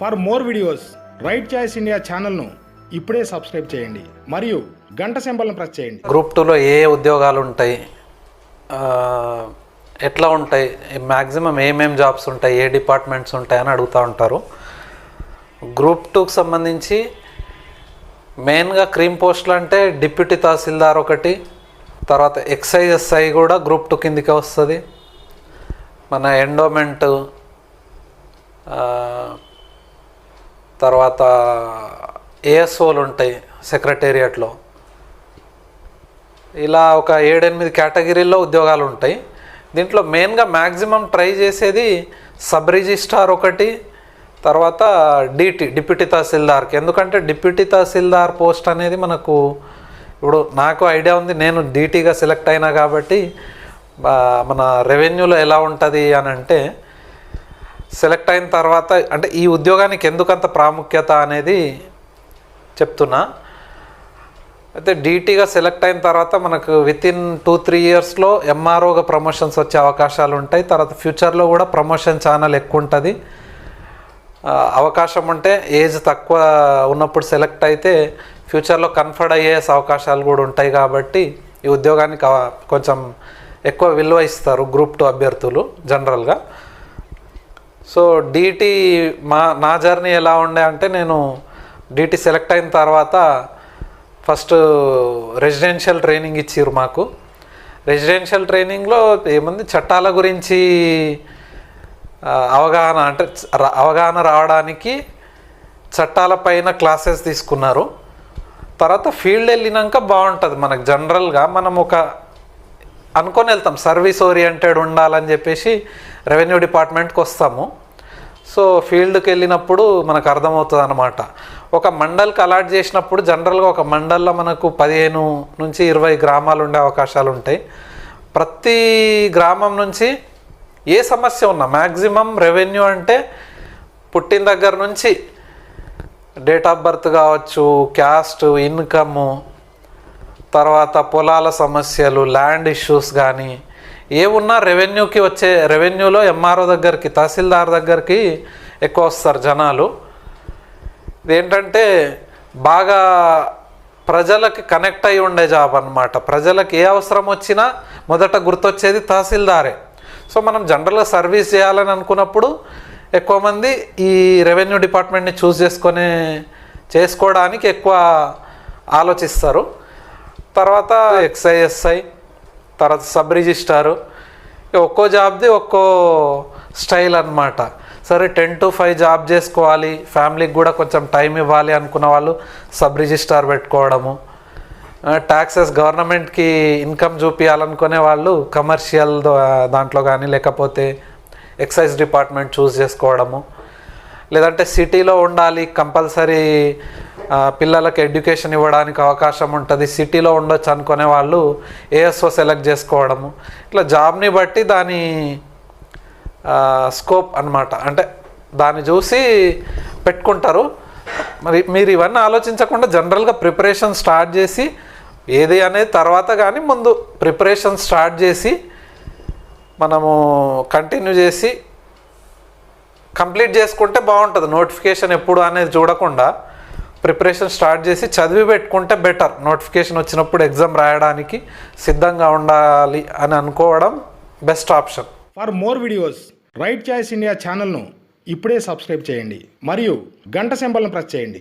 For more videos right choice India ఛానల్ను ఇప్పుడే subscribe చేయండి. మరియు గంట సింబల్ను ప్రెస్ చేయండి. గ్రూప్ టూలో ఏ ఉద్యోగాలు ఉంటాయి ఎట్లా ఉంటాయి మ్యాక్సిమం ఏమేం జాబ్స్ ఉంటాయి ఏ డిపార్ట్మెంట్స్ ఉంటాయి అని అడుగుతూ ఉంటారు. గ్రూప్ టూకి సంబంధించి మెయిన్గా క్రీమ్ పోస్టులు అంటే డిప్యూటీ తహసీల్దార్ ఒకటి తర్వాత ఎక్సైజ్ ఎస్ఐ కూడా గ్రూప్ టూ కిందికే వస్తుంది. మన ఎండోమెంట్ తర్వాత ఏఎస్ఓలు ఉంటాయి సెక్రటేరియట్లో. ఇలా ఒక ఏడెనిమిది కేటగిరీల్లో ఉద్యోగాలు ఉంటాయి. దీంట్లో మెయిన్గా మ్యాక్సిమం ట్రై చేసేది సబ్ రిజిస్ట్రార్ ఒకటి తర్వాత డిటి డిప్యూటీ తహసీల్దార్కి ఎందుకంటే డిప్యూటీ తహసీల్దార్ పోస్ట్ అనేది మనకు ఇప్పుడు నాకు ఐడియా ఉంది నేను డీటీగా సెలెక్ట్ అయినా కాబట్టి మన రెవెన్యూలో ఎలా ఉంటుంది అని అంటే సెలెక్ట్ అయిన తర్వాత అంటే ఈ ఉద్యోగానికి ఎందుకంత ప్రాముఖ్యత అనేది చెప్తున్నా. అయితే డీటీగా సెలెక్ట్ అయిన తర్వాత మనకు విత్ ఇన్ టూ త్రీ ఇయర్స్లో ఎంఆర్ఓగా ప్రమోషన్స్ వచ్చే అవకాశాలు ఉంటాయి. తర్వాత ఫ్యూచర్లో కూడా ప్రమోషన్ ఛానల్ ఎక్కువ ఉంటుంది. అవకాశం ఉంటే ఏజ్ తక్కువ ఉన్నప్పుడు సెలెక్ట్ అయితే ఫ్యూచర్లో కన్ఫర్డ్ అయ్యే అవకాశాలు కూడా ఉంటాయి కాబట్టి ఈ ఉద్యోగానికి కొంచెం ఎక్కువ విలువ ఇస్తారు గ్రూప్ టూ అభ్యర్థులు జనరల్గా సో డీటీ మా నా జర్నీ ఎలా ఉండే అంటే నేను డీటీ సెలెక్ట్ అయిన తర్వాత ఫస్ట్ రెసిడెన్షియల్ ట్రైనింగ్ ఇచ్చిర్రు మాకు. రెసిడెన్షియల్ ట్రైనింగ్లో ఏముంది? చట్టాల గురించి అవగాహన అంటే అవగాహన రావడానికి చట్టాలపైన క్లాసెస్ తీసుకున్నారు. తర్వాత ఫీల్డ్ వెళ్ళినాక బాగుంటుంది మనకు. జనరల్గా మనం ఒక అనుకొని వెళ్తాం. సర్వీస్ ఓరియంటెడ్ ఉండాలని చెప్పేసి రెవెన్యూ డిపార్ట్మెంట్కి వస్తాము. సో ఫీల్డ్కి వెళ్ళినప్పుడు మనకు అర్థమవుతుంది అనమాట ఒక మండల్కి అలాట్ చేసినప్పుడు జనరల్గా ఒక మండల్లో మనకు పదిహేను నుంచి ఇరవై గ్రామాలు ఉండే అవకాశాలు ఉంటాయి. ప్రతి గ్రామం నుంచి ఏ సమస్య ఉన్నా మ్యాక్సిమం రెవెన్యూ అంటే పుట్టిన దగ్గర నుంచి డేట్ ఆఫ్ బర్త్ కావచ్చు క్యాస్ట్ ఇన్కమ్ తర్వాత పొలాల సమస్యలు ల్యాండ్ ఇష్యూస్ కానీ ఏమున్నా రెవెన్యూకి వచ్చే రెవెన్యూలో ఎంఆర్ఓ దగ్గరికి తహసీల్దార్ దగ్గరికి ఎక్కువ వస్తారు జనాలు. ఇదేంటంటే బాగా ప్రజలకి కనెక్ట్ అయి ఉండే జాబ్ అన్నమాట. ప్రజలకు ఏ అవసరం వచ్చినా మొదట గుర్తొచ్చేది తహసీల్దారే. సో మనం జనరల్గా సర్వీస్ చేయాలని అనుకున్నప్పుడు ఎక్కువ మంది ఈ రెవెన్యూ డిపార్ట్మెంట్ని చూస్ చేసుకొని చేసుకోవడానికి ఎక్కువ ఆలోచిస్తారు. తర్వాత ఎక్స్ఐఎస్ఐ తర్వాత సబ్ రిజిస్టారు ఒక్కో జాబ్ది ఒక్కో స్టైల్ అన్నమాట. సరే టెన్ టు ఫైవ్ జాబ్ చేసుకోవాలి ఫ్యామిలీకి కూడా కొంచెం టైం ఇవ్వాలి అనుకున్న వాళ్ళు సబ్ రిజిస్టార్ పెట్టుకోవడము. ట్యాక్సెస్ గవర్నమెంట్కి ఇన్కమ్ చూపించాలనుకునే వాళ్ళు కమర్షియల్ దాంట్లో కానీ లేకపోతే ఎక్సైజ్ డిపార్ట్మెంట్ చూస్ చేసుకోవడము. లేదంటే సిటీలో ఉండాలి కంపల్సరీ పిల్లలకు ఎడ్యుకేషన్ ఇవ్వడానికి అవకాశం ఉంటుంది. సిటీలో ఉండొచ్చు అనుకునే వాళ్ళు ఏఎస్ఓ సెలెక్ట్ చేసుకోవడము. ఇట్లా జాబ్ని బట్టి దాని స్కోప్ అన్నమాట. అంటే దాన్ని చూసి పెట్టుకుంటారు. మరి మీరు ఇవన్నీ ఆలోచించకుండా జనరల్గా ప్రిపరేషన్ స్టార్ట్ చేసి ఏది అనేది తర్వాత కానీ ముందు ప్రిపరేషన్ స్టార్ట్ చేసి మనము కంటిన్యూ చేసి కంప్లీట్ చేసుకుంటే బాగుంటుంది. నోటిఫికేషన్ ఎప్పుడు అనేది చూడకుండా ప్రిపరేషన్ స్టార్ట్ చేసి చదివి పెట్టుకుంటే బెటర్. నోటిఫికేషన్ వచ్చినప్పుడు ఎగ్జామ్ రాయడానికి సిద్ధంగా ఉండాలి అని అనుకోవడం best option. For more videos right choice India ఛానల్ను ఇప్పుడే సబ్స్క్రైబ్ చేయండి. మరియు గంట సింబల్ను ప్రెస్ చేయండి.